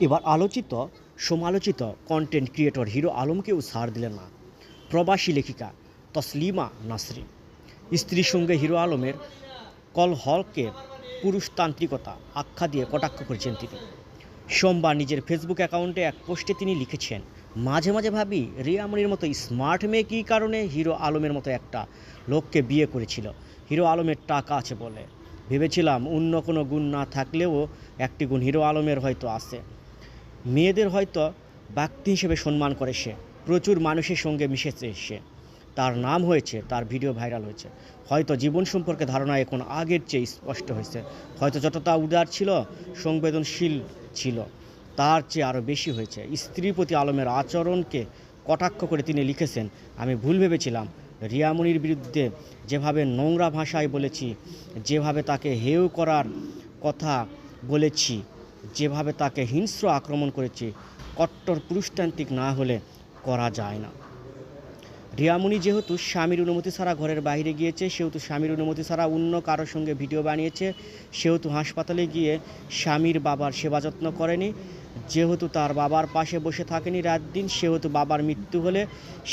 এবার আলোচিত, সমালোচিত কন্টেন্ট ক্রিয়েটর হিরো আলমকেও ছাড় দিলেন না। প্রবাসী লেখিকা তসলিমা নাসরিন স্ত্রীর সঙ্গে হিরো আলমের কলহলকে পুরুষতান্ত্রিকতা আখ্যা দিয়ে কটাক্ষ করেছেন তিনি। সোমবার নিজের ফেসবুক অ্যাকাউন্টে এক পোস্টে তিনি লিখেছেন, মাঝে মাঝে ভাবি রিয়ামনির মতো স্মার্ট মেয়ে কী কারণে হিরো আলমের মতো একটা লোককে বিয়ে করেছিল? হিরো আলমের টাকা আছে বলে। ভেবেছিলাম অন্য কোনো গুণ না থাকলেও একটি গুণ হিরো আলমের হয়তো আছে। মেয়েদের হয়তো ব্যক্তি হিসেবে সম্মান করে সে। প্রচুর মানুষের সঙ্গে মিশেছে সে। তার নাম হয়েছে, তার ভিডিও ভাইরাল হয়েছে। হয়তো জীবন সম্পর্কে ধারণা এখন আগের চেয়ে স্পষ্ট হয়েছে। হয়তো যতটা উদার ছিল, সংবেদনশীল ছিল, তার চেয়ে আরও বেশি হয়েছে। স্ত্রীর প্রতি আলমের আচরণকে কটাক্ষ করে তিনি লিখেছেন, আমি ভুল ভেবেছিলাম। রিয়ামনির বিরুদ্ধে যেভাবে নোংরা ভাষায় বলেছি, যেভাবে তাকে হেউ করার কথা বলেছি যেভাবে তাকে হিংস্র আক্রমণ করেছে, কট্টর পুরুষতান্ত্রিক না হলে করা যায় না। রিয়ামণি যেহেতু স্বামীর অনুমতি ছাড়া ঘরের বাইরে গিয়েছে, সেহেতু স্বামীর অনুমতি ছাড়া অন্য কারোর সঙ্গে ভিডিও বানিয়েছে, সেহেতু হাসপাতালে গিয়ে স্বামীর বাবার সেবা যত্ন করেনি, যেহেতু তার বাবার পাশে বসে থাকেনি রাত দিন, সেহেতু বাবার মৃত্যু হলে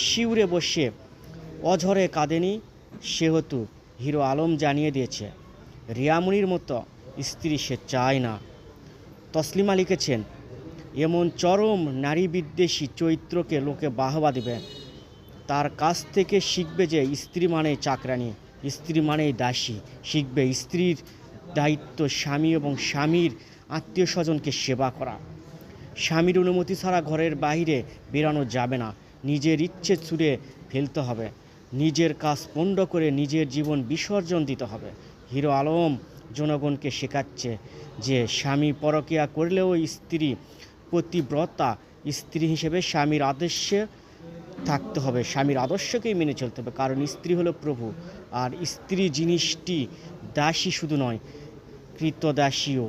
শিউরে বসে অঝরে কাঁদেনি, সেহেতু হিরো আলম জানিয়ে দিয়েছে রিয়ামণির মতো স্ত্রী সে চায় না। তসলিমা লিখেছেন, এমন চরম নারী বিদ্বেষী চরিত্রকে লোকে বাহবা দেবে। তার কাছ থেকে শিখবে যে স্ত্রী মানেই চাকরানি, স্ত্রী মানেই দাসী। শিখবে স্ত্রীর দায়িত্ব স্বামী এবং স্বামীর আত্মীয় স্বজনকে সেবা করা। স্বামীর অনুমতি ছাড়া ঘরের বাইরে বেরানো যাবে না। নিজের ইচ্ছে ছুড়ে ফেলতে হবে। নিজের কাজ পণ্ড করে নিজের জীবন বিসর্জন দিতে হবে। হিরো আলম জনগণকে শেখাচ্ছে যে স্বামী পরকিয়া করলেও স্ত্রী প্রতিব্রতা স্ত্রী হিসেবে স্বামীর আদর্শে থাকতে হবে। স্বামীর আদর্শকেই মেনে চলতে হবে। কারণ স্ত্রী হলো প্রভু, আর স্ত্রী জিনিসটি দাসী শুধু নয়, কৃতদাসীও।